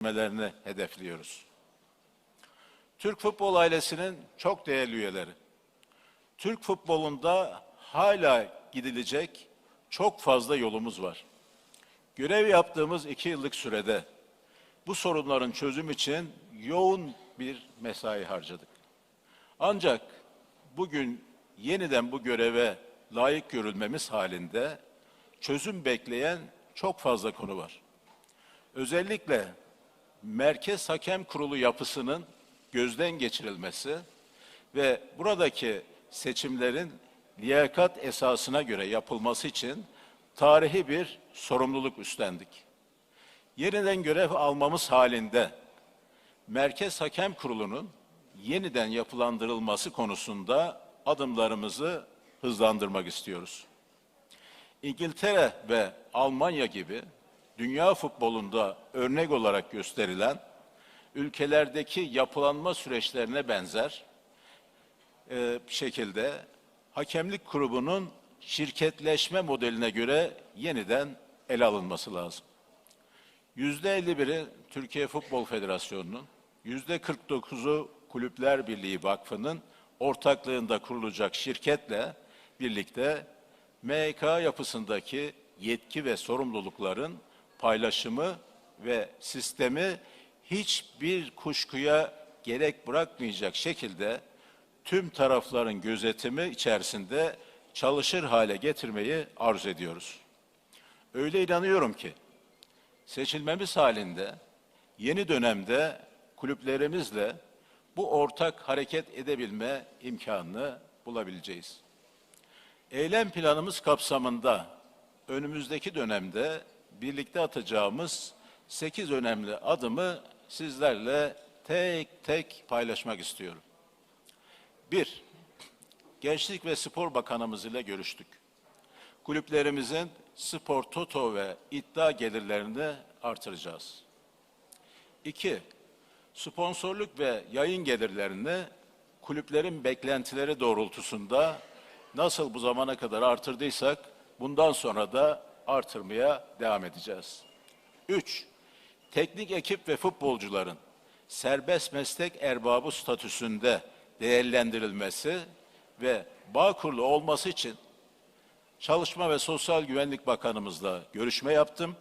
gelmelerini hedefliyoruz. Türk futbol ailesinin çok değerli üyeleri. Türk futbolunda hala gidilecek çok fazla yolumuz var. Görev yaptığımız iki yıllık sürede bu sorunların çözüm için yoğun bir mesai harcadık. Ancak bugün yeniden bu göreve layık görülmemiz halinde çözüm bekleyen çok fazla konu var. Özellikle Merkez Hakem Kurulu yapısının gözden geçirilmesi ve buradaki seçimlerin liyakat esasına göre yapılması için tarihi bir sorumluluk üstlendik. Yeniden görev almamız halinde Merkez Hakem Kurulu'nun yeniden yapılandırılması konusunda adımlarımızı hızlandırmak istiyoruz. İngiltere ve Almanya gibi dünya futbolunda örnek olarak gösterilen ülkelerdeki yapılanma süreçlerine benzer e, şekilde hakemlik kurubunun şirketleşme modeline göre yeniden ele alınması lazım. Yüzde 51'i Türkiye Futbol Federasyonu'nun, yüzde 49'u Kulüpler Birliği Vakfı'nın ortaklığında kurulacak şirketle birlikte MHK yapısındaki yetki ve sorumlulukların paylaşımı ve sistemi hiçbir kuşkuya gerek bırakmayacak şekilde tüm tarafların gözetimi içerisinde çalışır hale getirmeyi arzu ediyoruz. Öyle inanıyorum ki seçilmemiz halinde yeni dönemde kulüplerimizle bu ortak hareket edebilme imkanını bulabileceğiz. Eylem planımız kapsamında önümüzdeki dönemde birlikte atacağımız 8 önemli adımı sizlerle tek tek paylaşmak istiyorum. Bir, Gençlik ve Spor Bakanımız ile görüştük. Kulüplerimizin spor, toto ve iddia gelirlerini artıracağız. İki, sponsorluk ve yayın gelirlerini kulüplerin beklentileri doğrultusunda nasıl bu zamana kadar artırdıysak bundan sonra da artırmaya devam edeceğiz. Üç, teknik ekip ve futbolcuların serbest meslek erbabı statüsünde değerlendirilmesi ve bağ kurulu olması için Çalışma ve Sosyal Güvenlik Bakanımızla görüşme yaptım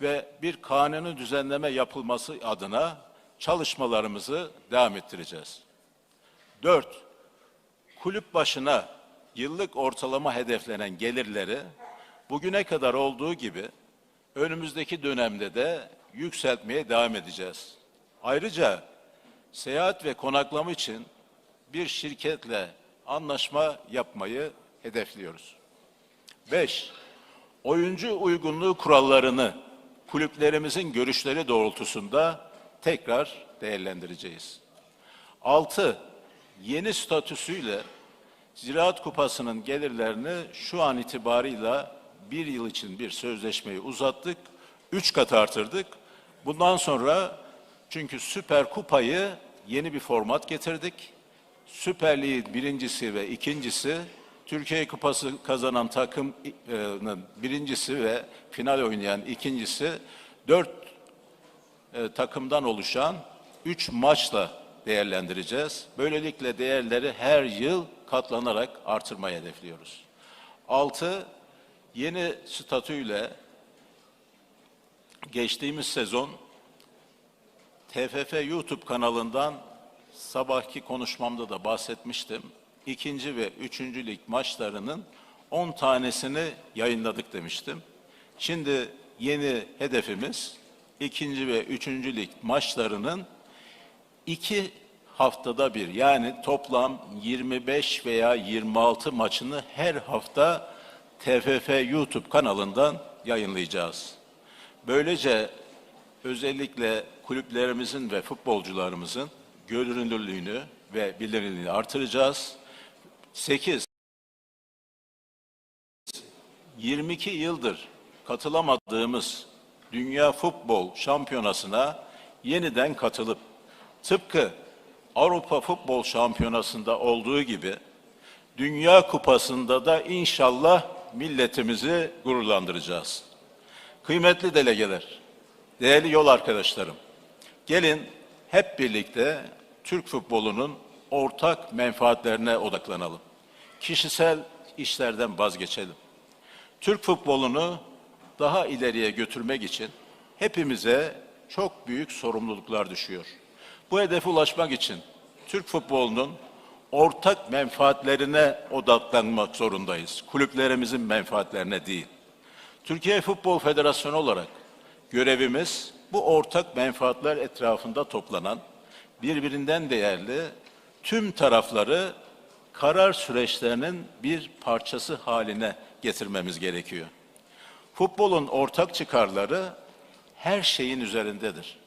ve bir kanunu düzenleme yapılması adına çalışmalarımızı devam ettireceğiz. Dört, kulüp başına yıllık ortalama hedeflenen gelirleri bugüne kadar olduğu gibi önümüzdeki dönemde de yükseltmeye devam edeceğiz. Ayrıca seyahat ve konaklama için bir şirketle anlaşma yapmayı hedefliyoruz. 5. Oyuncu uygunluğu kurallarını kulüplerimizin görüşleri doğrultusunda tekrar değerlendireceğiz. 6. Yeni statüsüyle Ziraat Kupası'nın gelirlerini şu an itibarıyla bir yıl için bir sözleşmeyi uzattık. Üç kat artırdık. Bundan sonra çünkü Süper Kupayı yeni bir format getirdik. Süper Lig'in birincisi ve ikincisi Türkiye Kupası kazanan takımın birincisi ve final oynayan ikincisi dört e, takımdan oluşan üç maçla değerlendireceğiz. Böylelikle değerleri her yıl katlanarak artırmayı hedefliyoruz. Altı, yeni statüyle geçtiğimiz sezon TFF YouTube kanalından sabahki konuşmamda da bahsetmiştim. İkinci ve üçüncü lig maçlarının 10 tanesini yayınladık demiştim. Şimdi yeni hedefimiz ikinci ve üçüncü lig maçlarının iki haftada bir yani toplam 25 veya 26 maçını her hafta TFF YouTube kanalından yayınlayacağız. Böylece özellikle kulüplerimizin ve futbolcularımızın görünürlüğünü ve bilinirliğini artıracağız. 8 22 yıldır katılamadığımız Dünya Futbol Şampiyonası'na yeniden katılıp tıpkı Avrupa Futbol Şampiyonası'nda olduğu gibi Dünya Kupası'nda da inşallah milletimizi gururlandıracağız. Kıymetli delegeler, değerli yol arkadaşlarım, Gelin hep birlikte Türk futbolunun ortak menfaatlerine odaklanalım. Kişisel işlerden vazgeçelim. Türk futbolunu daha ileriye götürmek için hepimize çok büyük sorumluluklar düşüyor. Bu hedefe ulaşmak için Türk futbolunun ortak menfaatlerine odaklanmak zorundayız. Kulüplerimizin menfaatlerine değil. Türkiye Futbol Federasyonu olarak görevimiz bu ortak menfaatler etrafında toplanan birbirinden değerli tüm tarafları karar süreçlerinin bir parçası haline getirmemiz gerekiyor. Futbolun ortak çıkarları her şeyin üzerindedir.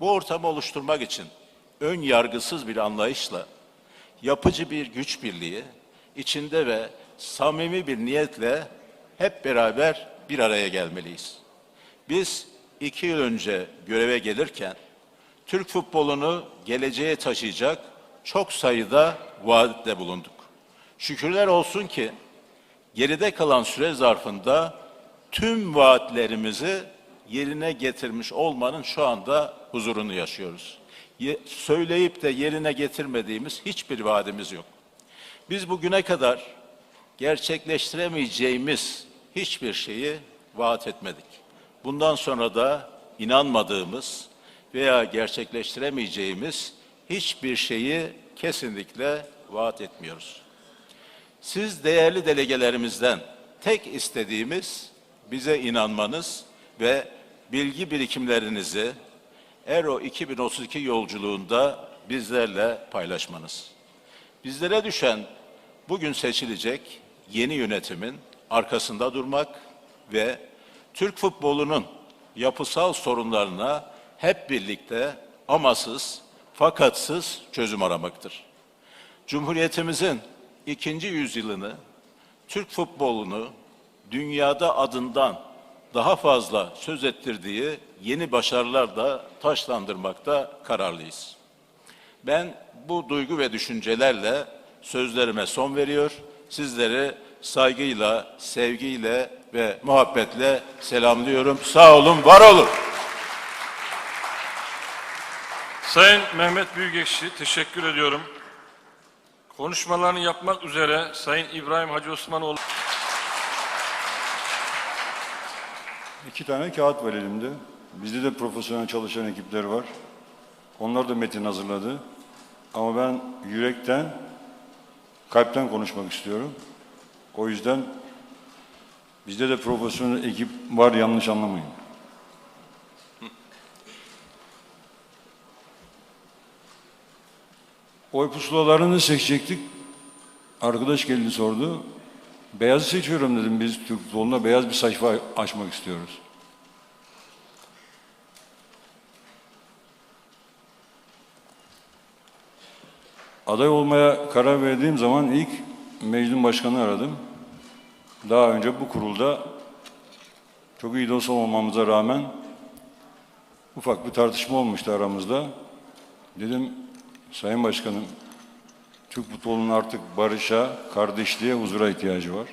Bu ortamı oluşturmak için ön yargısız bir anlayışla yapıcı bir güç birliği içinde ve samimi bir niyetle hep beraber bir araya gelmeliyiz. Biz iki yıl önce göreve gelirken Türk futbolunu geleceğe taşıyacak çok sayıda vaatte bulunduk. Şükürler olsun ki geride kalan süre zarfında tüm vaatlerimizi yerine getirmiş olmanın şu anda huzurunu yaşıyoruz. Söyleyip de yerine getirmediğimiz hiçbir vaadimiz yok. Biz bugüne kadar gerçekleştiremeyeceğimiz hiçbir şeyi vaat etmedik. Bundan sonra da inanmadığımız veya gerçekleştiremeyeceğimiz hiçbir şeyi kesinlikle vaat etmiyoruz. Siz değerli delegelerimizden tek istediğimiz bize inanmanız ve bilgi birikimlerinizi Ero 2032 yolculuğunda bizlerle paylaşmanız. Bizlere düşen bugün seçilecek yeni yönetimin arkasında durmak ve Türk futbolunun yapısal sorunlarına hep birlikte amasız, fakatsız çözüm aramaktır. Cumhuriyetimizin ikinci yüzyılını, Türk futbolunu dünyada adından daha fazla söz ettirdiği yeni başarılarla taşlandırmakta kararlıyız. Ben bu duygu ve düşüncelerle sözlerime son veriyor. Sizleri saygıyla, sevgiyle ve muhabbetle selamlıyorum. Sağ olun, var olun. Sayın Mehmet Büyükekşi teşekkür ediyorum. Konuşmalarını yapmak üzere Sayın İbrahim Hacı Osmanoğlu İki tane kağıt var elimde. Bizde de profesyonel çalışan ekipler var. Onlar da metin hazırladı. Ama ben yürekten, kalpten konuşmak istiyorum. O yüzden bizde de profesyonel ekip var yanlış anlamayın. Oy pusulalarını seçecektik. Arkadaş geldi sordu. Beyazı seçiyorum dedim biz Türk futboluna beyaz bir sayfa açmak istiyoruz. Aday olmaya karar verdiğim zaman ilk meclis başkanı aradım. Daha önce bu kurulda çok iyi dost olmamamıza rağmen ufak bir tartışma olmuştu aramızda. Dedim Sayın Başkanım Türk futbolunun artık barışa, kardeşliğe, huzura ihtiyacı var.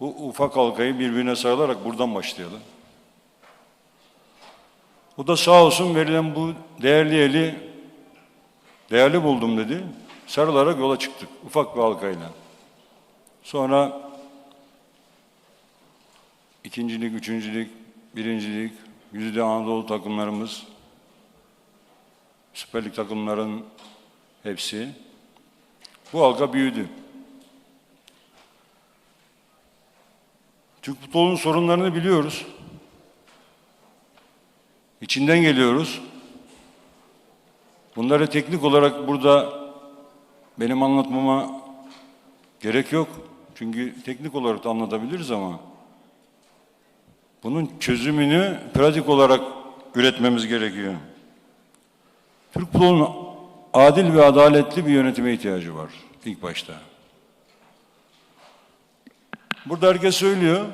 Bu ufak halkayı birbirine sarılarak buradan başlayalım. O da sağ olsun verilen bu değerli eli değerli buldum dedi. Sarılarak yola çıktık ufak bir halkayla. Sonra ikincilik, üçüncülük, birincilik, yüzde Anadolu takımlarımız, Süper Lig takımların hepsi. Bu halka büyüdü. Türk futbolunun sorunlarını biliyoruz. İçinden geliyoruz. Bunları teknik olarak burada benim anlatmama gerek yok. Çünkü teknik olarak da anlatabiliriz ama bunun çözümünü pratik olarak üretmemiz gerekiyor. Türk futbolunun adil ve adaletli bir yönetime ihtiyacı var ilk başta. Burada herkes söylüyor.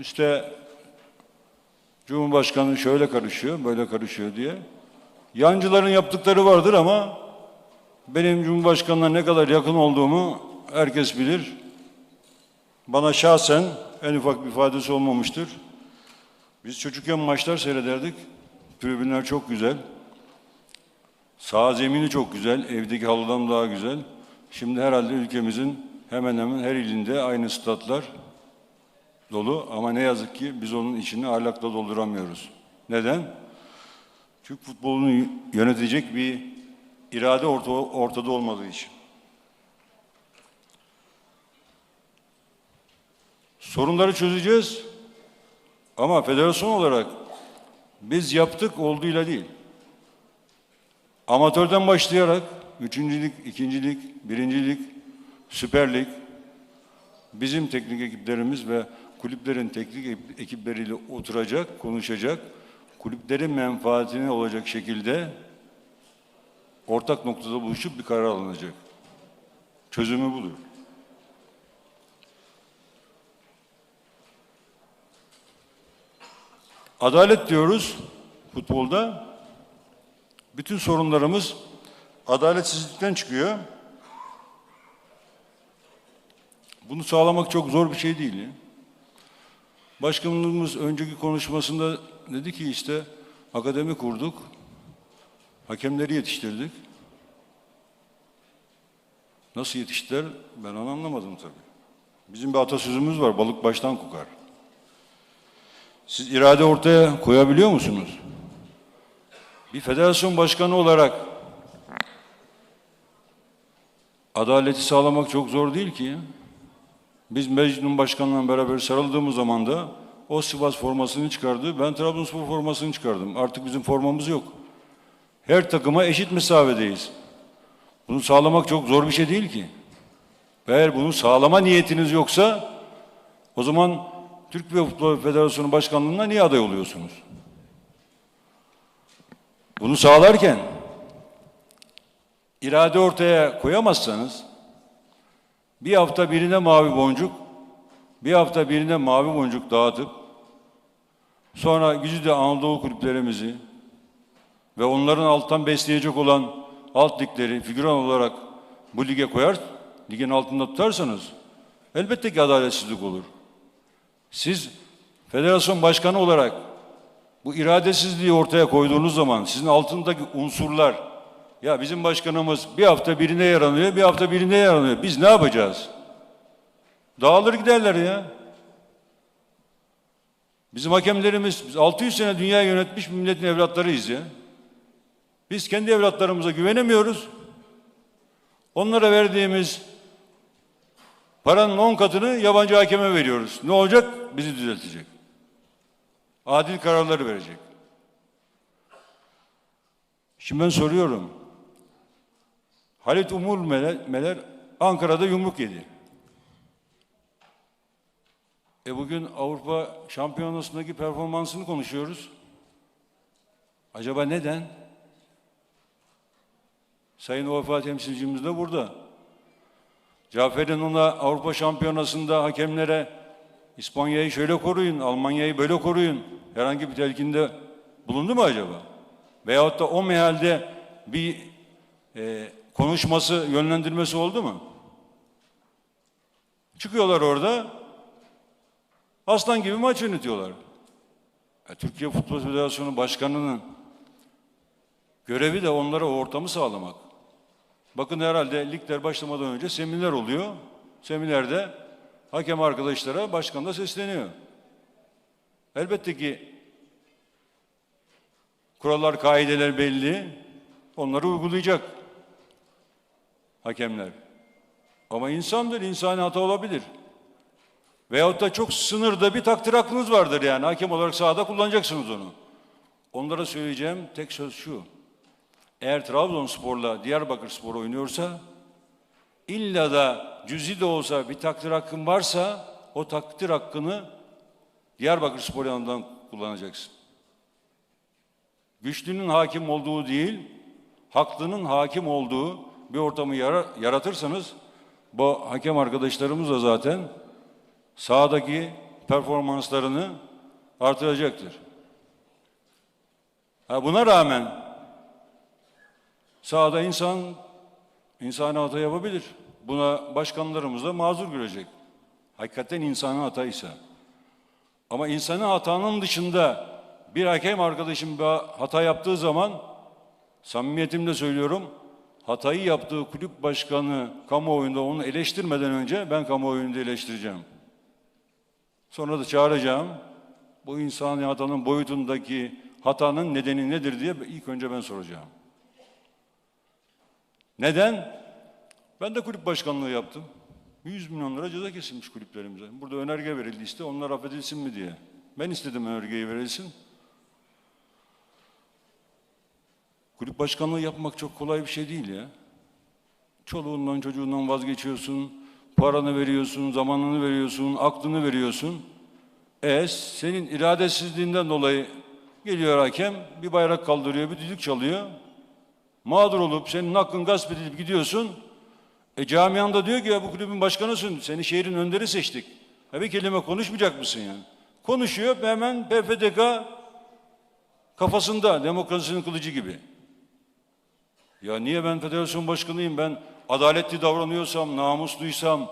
İşte Cumhurbaşkanı şöyle karışıyor, böyle karışıyor diye. Yancıların yaptıkları vardır ama benim Cumhurbaşkanı'na ne kadar yakın olduğumu herkes bilir. Bana şahsen en ufak bir faydası olmamıştır. Biz çocukken maçlar seyrederdik. Tribünler çok güzel. Sağ zemini çok güzel. Evdeki halıdan daha güzel. Şimdi herhalde ülkemizin hemen hemen her ilinde aynı statlar dolu. Ama ne yazık ki biz onun içini ahlakla dolduramıyoruz. Neden? Türk futbolunu yönetecek bir irade orta, ortada olmadığı için. Sorunları çözeceğiz. Ama federasyon olarak biz yaptık olduğuyla değil. Amatörden başlayarak üçüncülük, ikincilik, birincilik, süper lig, bizim teknik ekiplerimiz ve kulüplerin teknik ekipleriyle oturacak, konuşacak, kulüplerin menfaatine olacak şekilde ortak noktada buluşup bir karar alınacak. Çözümü budur. Adalet diyoruz futbolda. Bütün sorunlarımız adaletsizlikten çıkıyor. Bunu sağlamak çok zor bir şey değil. Başkanımız önceki konuşmasında dedi ki işte akademi kurduk, hakemleri yetiştirdik. Nasıl yetiştiler ben onu anlamadım tabii. Bizim bir atasözümüz var, balık baştan kokar. Siz irade ortaya koyabiliyor musunuz? Bir federasyon başkanı olarak adaleti sağlamak çok zor değil ki. Biz Mecnun Başkan'la beraber sarıldığımız zaman da o Sivas formasını çıkardı. Ben Trabzonspor formasını çıkardım. Artık bizim formamız yok. Her takıma eşit mesafedeyiz. Bunu sağlamak çok zor bir şey değil ki. Eğer bunu sağlama niyetiniz yoksa o zaman Türk Futbol Federasyonu Başkanlığı'na niye aday oluyorsunuz? Bunu sağlarken irade ortaya koyamazsanız bir hafta birine mavi boncuk, bir hafta birine mavi boncuk dağıtıp sonra gücü de Anadolu kulüplerimizi ve onların alttan besleyecek olan alt ligleri figüran olarak bu lige koyar, ligin altında tutarsanız elbette ki adaletsizlik olur. Siz federasyon başkanı olarak bu iradesizliği ortaya koyduğunuz zaman sizin altındaki unsurlar ya bizim başkanımız bir hafta birine yaranıyor, bir hafta birine yaranıyor. Biz ne yapacağız? Dağılır giderler ya. Bizim hakemlerimiz biz 600 sene dünya yönetmiş milletin evlatlarıyız ya. Biz kendi evlatlarımıza güvenemiyoruz. Onlara verdiğimiz paranın 10 katını yabancı hakeme veriyoruz. Ne olacak? Bizi düzeltecek. Adil kararları verecek. Şimdi ben soruyorum. Halit Umur Meler, Ankara'da yumruk yedi. E bugün Avrupa Şampiyonası'ndaki performansını konuşuyoruz. Acaba neden? Sayın UEFA temsilcimiz de burada. Cafer'in ona Avrupa Şampiyonası'nda hakemlere İspanya'yı şöyle koruyun, Almanya'yı böyle koruyun. Herhangi bir telkinde bulundu mu acaba? Veyahut da o mehalde bir e, konuşması, yönlendirmesi oldu mu? Çıkıyorlar orada, aslan gibi maç yönetiyorlar. E, Türkiye Futbol Federasyonu Başkanı'nın görevi de onlara o ortamı sağlamak. Bakın herhalde ligler başlamadan önce seminer oluyor. Seminerde hakem arkadaşlara başkan da sesleniyor. Elbette ki kurallar, kaideler belli. Onları uygulayacak hakemler. Ama insandır, insani hata olabilir. Veyahut da çok sınırda bir takdir hakkınız vardır yani. Hakem olarak sahada kullanacaksınız onu. Onlara söyleyeceğim tek söz şu. Eğer Trabzonspor'la Diyarbakırspor oynuyorsa illa da cüzi de olsa bir takdir hakkın varsa o takdir hakkını Diyarbakırspor yanından kullanacaksın. Güçlünün hakim olduğu değil, haklının hakim olduğu bir ortamı yara- yaratırsanız bu hakem arkadaşlarımız da zaten sahadaki performanslarını artıracaktır. Ha buna rağmen sahada insan insani hata yapabilir. Buna başkanlarımız da mazur görecek. Hakikaten insani hataysa. Ama insani hatanın dışında bir hakem arkadaşım bir hata yaptığı zaman samimiyetimle söylüyorum hatayı yaptığı kulüp başkanı kamuoyunda onu eleştirmeden önce ben kamuoyunda eleştireceğim. Sonra da çağıracağım. Bu insani hatanın boyutundaki hatanın nedeni nedir diye ilk önce ben soracağım. Neden? Ben de kulüp başkanlığı yaptım. 100 milyon lira ceza kesilmiş kulüplerimize. Burada önerge verildi işte onlar affedilsin mi diye. Ben istedim önergeyi verilsin. Kulüp başkanlığı yapmak çok kolay bir şey değil ya. Çoluğundan çocuğundan vazgeçiyorsun, paranı veriyorsun, zamanını veriyorsun, aklını veriyorsun. E senin iradesizliğinden dolayı geliyor hakem, bir bayrak kaldırıyor, bir düdük çalıyor. Mağdur olup senin hakkın gasp edilip gidiyorsun. E camian da diyor ki ya bu kulübün başkanısın, seni şehrin önderi seçtik. Ha bir kelime konuşmayacak mısın yani? Konuşuyor hemen PFDK kafasında demokrasinin kılıcı gibi. Ya niye ben federasyon başkanıyım? Ben adaletli davranıyorsam, namusluysam,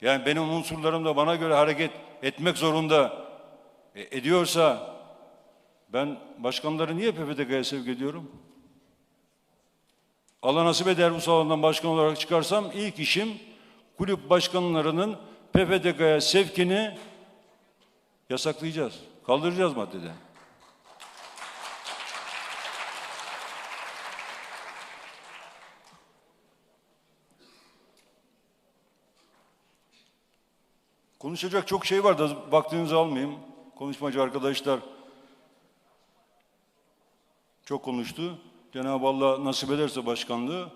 yani benim unsurlarım da bana göre hareket etmek zorunda e, ediyorsa ben başkanları niye PFDK'ya sevk ediyorum? Allah nasip eder bu salondan başkan olarak çıkarsam ilk işim kulüp başkanlarının PFDK'ya sevkini yasaklayacağız. Kaldıracağız maddeden. Konuşacak çok şey var da vaktinizi almayayım. Konuşmacı arkadaşlar çok konuştu. Cenab-ı Allah nasip ederse başkanlığı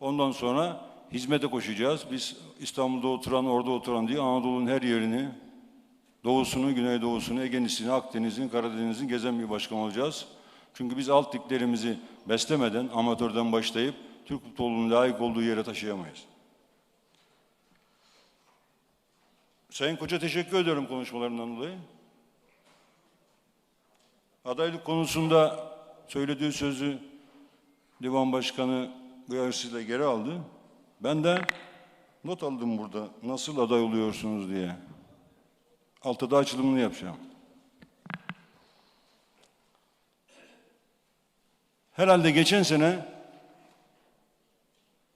ondan sonra hizmete koşacağız. Biz İstanbul'da oturan, orada oturan diye Anadolu'nun her yerini, doğusunu, güneydoğusunu, Ege'nisini, Akdeniz'in, Karadeniz'in gezen bir başkan olacağız. Çünkü biz alt liglerimizi beslemeden, amatörden başlayıp Türk futbolunun layık olduğu yere taşıyamayız. Sayın Koç'a teşekkür ediyorum konuşmalarından dolayı. Adaylık konusunda söylediği sözü Divan Başkanı uyarısıyla geri aldı. Ben de not aldım burada nasıl aday oluyorsunuz diye. Altta açılımını yapacağım. Herhalde geçen sene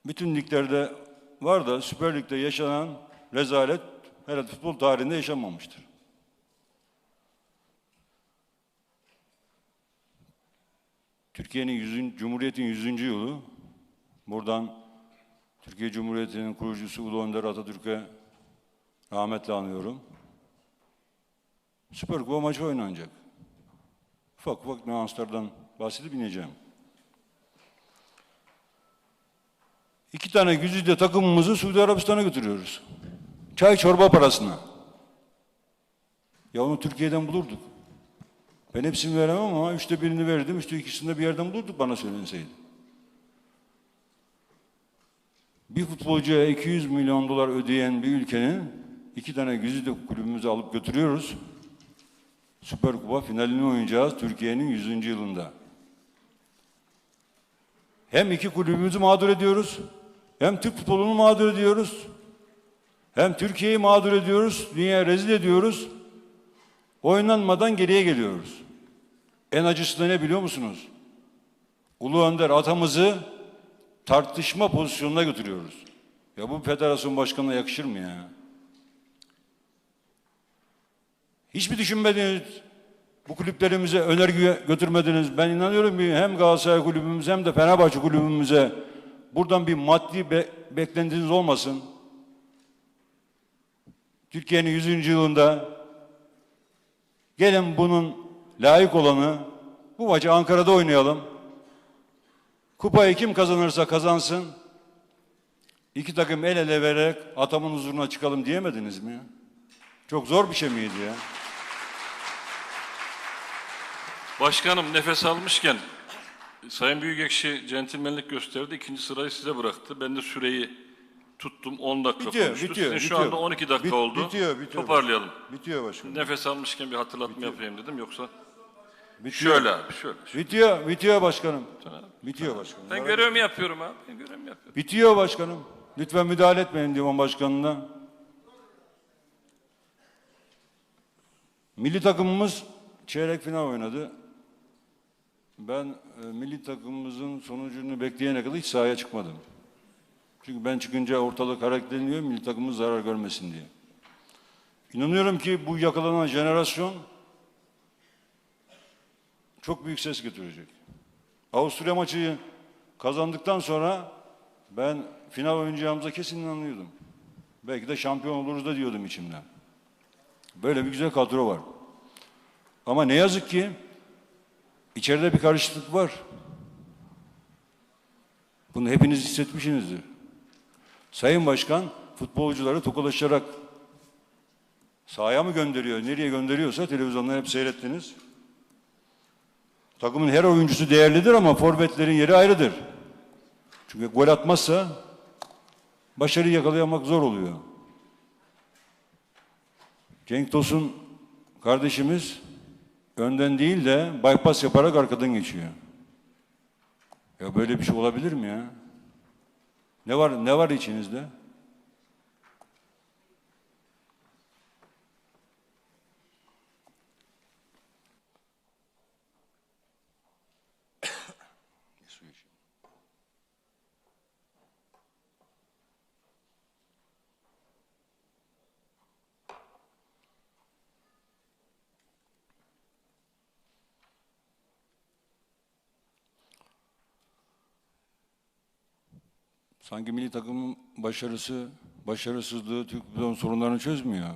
bütün liglerde var da Süper Lig'de yaşanan rezalet herhalde futbol tarihinde yaşanmamıştır. Türkiye'nin 100. Cumhuriyet'in 100. yılı. Buradan Türkiye Cumhuriyeti'nin kurucusu Ulu Önder Atatürk'e rahmetle anıyorum. Süper Kupa maçı oynanacak. Ufak ufak nüanslardan bahsedip ineceğim. İki tane güzide takımımızı Suudi Arabistan'a götürüyoruz. Çay çorba parasına. Ya onu Türkiye'den bulurduk. Ben hepsini veremem ama üçte birini verdim, üçte ikisini de bir yerden bulurduk bana söylenseydi. Bir futbolcuya 200 milyon dolar ödeyen bir ülkenin iki tane güzide kulübümüzü alıp götürüyoruz. Süper Kupa finalini oynayacağız Türkiye'nin 100. yılında. Hem iki kulübümüzü mağdur ediyoruz, hem Türk futbolunu mağdur ediyoruz, hem Türkiye'yi mağdur ediyoruz, dünyaya rezil ediyoruz. Oynanmadan geriye geliyoruz. En acısı da ne biliyor musunuz? Ulu Önder atamızı tartışma pozisyonuna götürüyoruz. Ya bu federasyon başkanına yakışır mı ya? Hiç mi düşünmediniz? Bu kulüplerimize önerge götürmediniz. Ben inanıyorum ki hem Galatasaray kulübümüze hem de Fenerbahçe kulübümüze buradan bir maddi be- beklentiniz olmasın. Türkiye'nin 100. yılında gelin bunun layık olanı bu maçı Ankara'da oynayalım. Kupayı kim kazanırsa kazansın. İki takım el ele vererek atamın huzuruna çıkalım diyemediniz mi ya? Çok zor bir şey miydi ya? Başkanım nefes almışken Sayın Büyükekşi centilmenlik gösterdi. İkinci sırayı size bıraktı. Ben de süreyi tuttum. 10 dakika Bitiyor, konuştu. bitiyor, Sizin şu bitiyor. anda 12 dakika Bit- oldu. bitiyor, bitiyor. Toparlayalım. Bitiyor başkanım. Nefes almışken bir hatırlatma yapayım dedim. Yoksa Bitiyor. Şöyle şöyle. Bitiyor, bitiyor başkanım. Bitiyor başkanım. Ben görevimi yapıyorum abi. Ben görevimi yapıyorum. Bitiyor başkanım. Lütfen müdahale etmeyin divan başkanına. Milli takımımız çeyrek final oynadı. Ben e, milli takımımızın sonucunu bekleyene kadar hiç sahaya çıkmadım. Çünkü ben çıkınca ortalık hareketleniyor, milli takımımız zarar görmesin diye. İnanıyorum ki bu yakalanan jenerasyon çok büyük ses götürecek. Avusturya maçı kazandıktan sonra ben final oynayacağımıza kesin inanıyordum. Belki de şampiyon oluruz da diyordum içimden. Böyle bir güzel kadro var. Ama ne yazık ki içeride bir karışıklık var. Bunu hepiniz hissetmişsinizdir. Sayın Başkan futbolcuları tokalaşarak sahaya mı gönderiyor, nereye gönderiyorsa televizyonda hep seyrettiniz. Takımın her oyuncusu değerlidir ama forvetlerin yeri ayrıdır. Çünkü gol atmazsa başarıyı yakalayamak zor oluyor. Cenk Tosun kardeşimiz önden değil de bypass yaparak arkadan geçiyor. Ya böyle bir şey olabilir mi ya? Ne var ne var içinizde? Sanki milli takımın başarısı, başarısızlığı Türk futbolunun sorunlarını çözmüyor.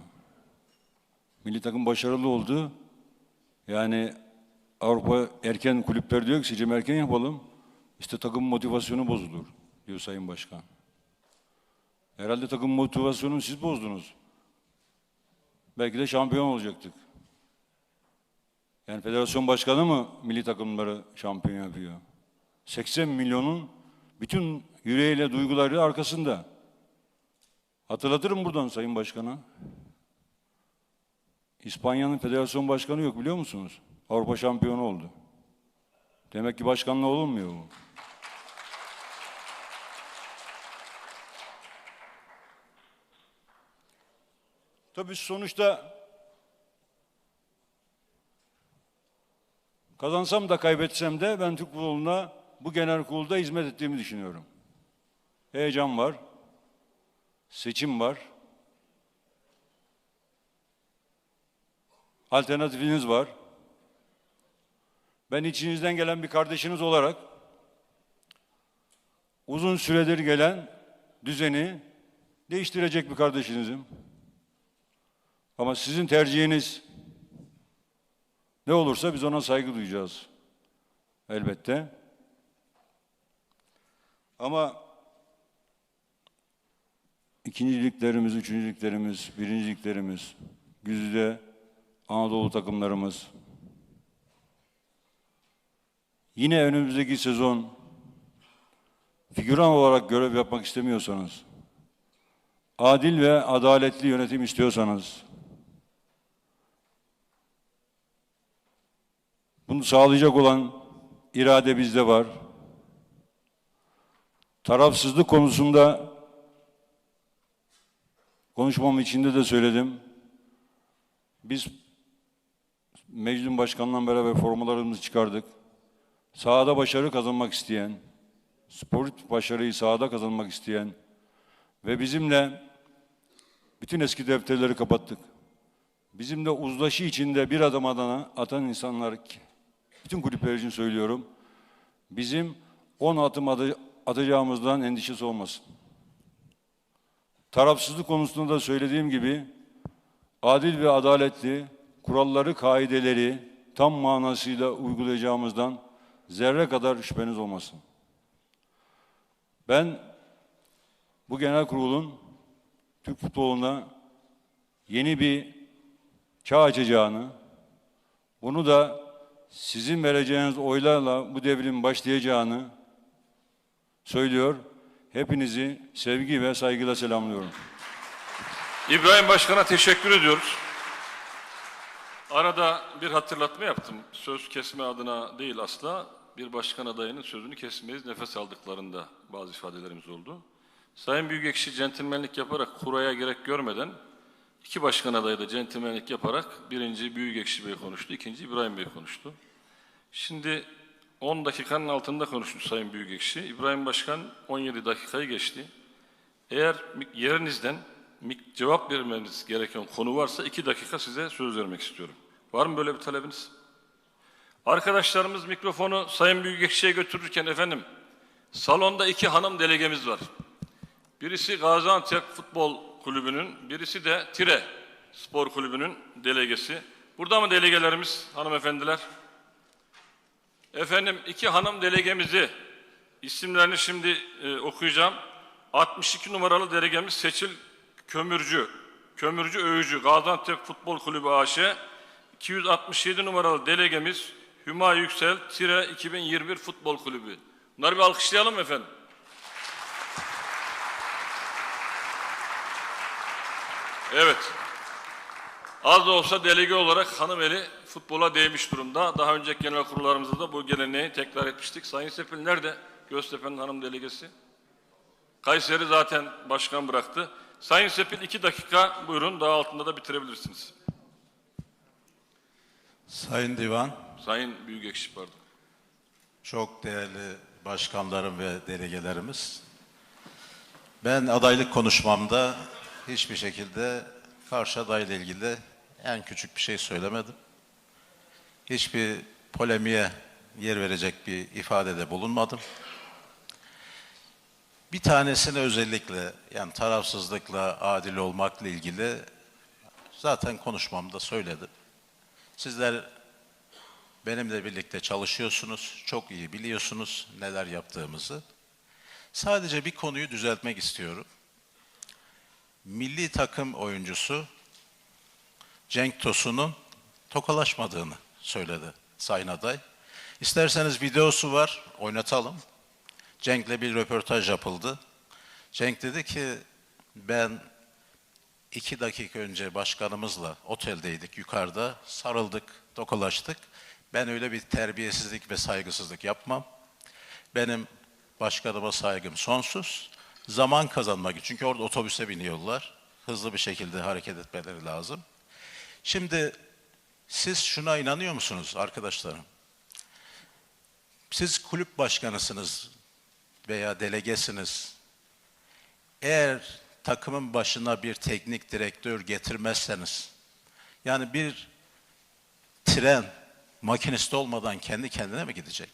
Milli takım başarılı oldu. Yani Avrupa erken kulüpler diyor ki seçim erken yapalım. İşte takım motivasyonu bozulur diyor Sayın Başkan. Herhalde takım motivasyonunu siz bozdunuz. Belki de şampiyon olacaktık. Yani federasyon başkanı mı milli takımları şampiyon yapıyor? 80 milyonun bütün yüreğiyle duyguları arkasında. Hatırlatırım buradan Sayın Başkan'a. İspanya'nın federasyon başkanı yok biliyor musunuz? Avrupa şampiyonu oldu. Demek ki başkanla olunmuyor bu. Tabii sonuçta kazansam da kaybetsem de ben Türk futboluna bu genel kurulda hizmet ettiğimi düşünüyorum. Heyecan var, seçim var, alternatifiniz var. Ben içinizden gelen bir kardeşiniz olarak uzun süredir gelen düzeni değiştirecek bir kardeşinizim. Ama sizin tercihiniz ne olursa biz ona saygı duyacağız. Elbette. Ama ikinciliklerimiz, üçüncülüklerimiz, birinciliklerimiz, güzide Anadolu takımlarımız, yine önümüzdeki sezon figüran olarak görev yapmak istemiyorsanız, adil ve adaletli yönetim istiyorsanız, bunu sağlayacak olan irade bizde var. Tarafsızlık konusunda konuşmam içinde de söyledim. Biz Meclis Başkanı'nla beraber formalarımızı çıkardık. Sahada başarı kazanmak isteyen, spor başarıyı sahada kazanmak isteyen ve bizimle bütün eski defterleri kapattık. Bizimle uzlaşı içinde bir adım adana atan insanlar, bütün kulüpler için söylüyorum. Bizim 10 adım adı- atacağımızdan endişesi olmasın. Tarafsızlık konusunda da söylediğim gibi adil ve adaletli kuralları, kaideleri tam manasıyla uygulayacağımızdan zerre kadar şüpheniz olmasın. Ben bu genel kurulun Türk futboluna yeni bir çağ açacağını, bunu da sizin vereceğiniz oylarla bu devrin başlayacağını söylüyor. Hepinizi sevgi ve saygıyla selamlıyorum. İbrahim Başkan'a teşekkür ediyoruz. Arada bir hatırlatma yaptım. Söz kesme adına değil asla. Bir başkan adayının sözünü kesmeyiz. Nefes aldıklarında bazı ifadelerimiz oldu. Sayın Büyükekşi centilmenlik yaparak kuraya gerek görmeden İki başkan adayı da centilmenlik yaparak birinci Büyükekşi Bey konuştu, ikinci İbrahim Bey konuştu. Şimdi 10 dakikanın altında konuştu Sayın Büyükekşi. İbrahim Başkan 17 dakikayı geçti. Eğer yerinizden cevap vermeniz gereken konu varsa iki dakika size söz vermek istiyorum. Var mı böyle bir talebiniz? Arkadaşlarımız mikrofonu Sayın Büyükekşi'ye götürürken efendim salonda iki hanım delegemiz var. Birisi Gaziantep Futbol Kulübü'nün, birisi de Tire Spor Kulübü'nün delegesi. Burada mı delegelerimiz, hanımefendiler? Efendim iki hanım delegemizi isimlerini şimdi e, okuyacağım. 62 numaralı delegemiz Seçil Kömürcü, Kömürcü Öğücü, Gaziantep Futbol Kulübü AŞ. 267 numaralı delegemiz Hüma Yüksel, Tire 2021 Futbol Kulübü. Bunları bir alkışlayalım efendim? Evet. Az da olsa delege olarak hanım eli futbola değmiş durumda. Daha önceki genel kurullarımızda da bu geleneği tekrar etmiştik. Sayın Sepil nerede? Göztepe'nin hanım delegesi. Kayseri zaten başkan bıraktı. Sayın Sepil iki dakika buyurun daha altında da bitirebilirsiniz. Sayın Divan, Sayın Büyükekşi pardon. çok değerli başkanlarım ve delegelerimiz. Ben adaylık konuşmamda hiçbir şekilde karşı adayla ilgili en küçük bir şey söylemedim. Hiçbir polemiğe yer verecek bir ifadede bulunmadım. Bir tanesini özellikle yani tarafsızlıkla, adil olmakla ilgili zaten konuşmamda söyledim. Sizler Benimle birlikte çalışıyorsunuz, çok iyi biliyorsunuz neler yaptığımızı. Sadece bir konuyu düzeltmek istiyorum. Milli takım oyuncusu Cenk Tosun'un tokalaşmadığını söyledi Sayın Aday. İsterseniz videosu var, oynatalım. Cenk'le bir röportaj yapıldı. Cenk dedi ki ben iki dakika önce başkanımızla oteldeydik yukarıda sarıldık, tokalaştık. Ben öyle bir terbiyesizlik ve saygısızlık yapmam. Benim başkanıma saygım sonsuz. Zaman kazanmak için çünkü orada otobüse biniyorlar. Hızlı bir şekilde hareket etmeleri lazım. Şimdi siz şuna inanıyor musunuz arkadaşlarım? Siz kulüp başkanısınız veya delegesiniz. Eğer takımın başına bir teknik direktör getirmezseniz, yani bir tren makinist olmadan kendi kendine mi gidecek?